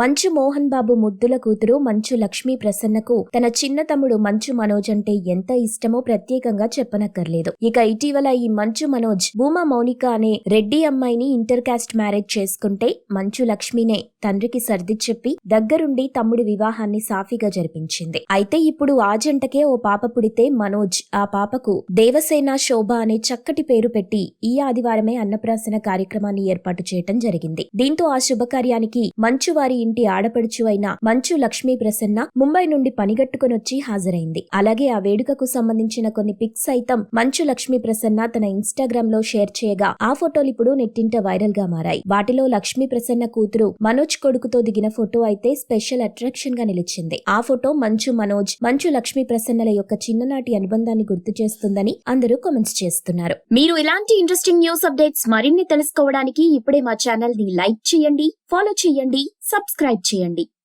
మంచు మోహన్ బాబు ముద్దుల కూతురు మంచు లక్ష్మీ ప్రసన్నకు తన చిన్న తమ్ముడు మంచు మనోజ్ అంటే ఎంత ఇష్టమో ప్రత్యేకంగా చెప్పనక్కర్లేదు. ఇక ఇటీవల ఈ మంచు మనోజ్ భూమా మౌనిక అనే రెడ్డి అమ్మాయిని ఇంటర్ కాస్ట్ మ్యారేజ్ చేసుకుంటే మంచు లక్ష్మినే తండ్రికి సర్ది చెప్పి దగ్గరుండి తమ్ముడి వివాహాన్ని సాఫీగా జరిపించింది. అయితే ఇప్పుడు ఆ జంటకే ఓ పాప పుడితే మనోజ్ ఆ పాపకు దేవసేన శోభ అనే చక్కటి పేరు పెట్టి ఈ ఆదివారమే అన్నప్రాసన కార్యక్రమాన్ని ఏర్పాటు చేయటం జరిగింది. దీంతో ఆ శుభకార్యానికి మంచు వారి ఇంటి ఆడపడుచు అయిన మంచు లక్ష్మీ ప్రసన్న ముంబై నుండి పనిగట్టుకునొచ్చి హాజరైంది. అలాగే ఆ వేడుకకు సంబంధించిన కొన్ని పిక్స్ సైతం మంచు లక్ష్మీ ప్రసన్న తన ఇన్స్టాగ్రామ్లో షేర్ చేయగా ఆ ఫోటోలు ఇప్పుడు నెట్టింట వైరల్గా మారాయి. వాటిలో లక్ష్మీ ప్రసన్న కూతురు మనోజ్ కొడుకుతో దిగిన ఫోటో అయితే స్పెషల్ అట్రాక్షన్గా నిలిచింది. ఆ ఫోటో మంచు మనోజ్ మంచు లక్ష్మీ ప్రసన్నల యొక్క చిన్ననాటి అనుబంధాన్ని గుర్తు చేస్తుందని అందరూ కామెంట్స్ చేస్తున్నారు. మీరు ఇలాంటి ఇంట్రెస్టింగ్ న్యూస్ అప్డేట్స్ మరిన్ని తెలుసుకోవడానికి ఇప్పుడే మా ఛానల్ని లైక్ చేయండి ఫాలో చేయండి సబ్స్క్రైబ్ సబ్స్క్రైబ్ చేయండి.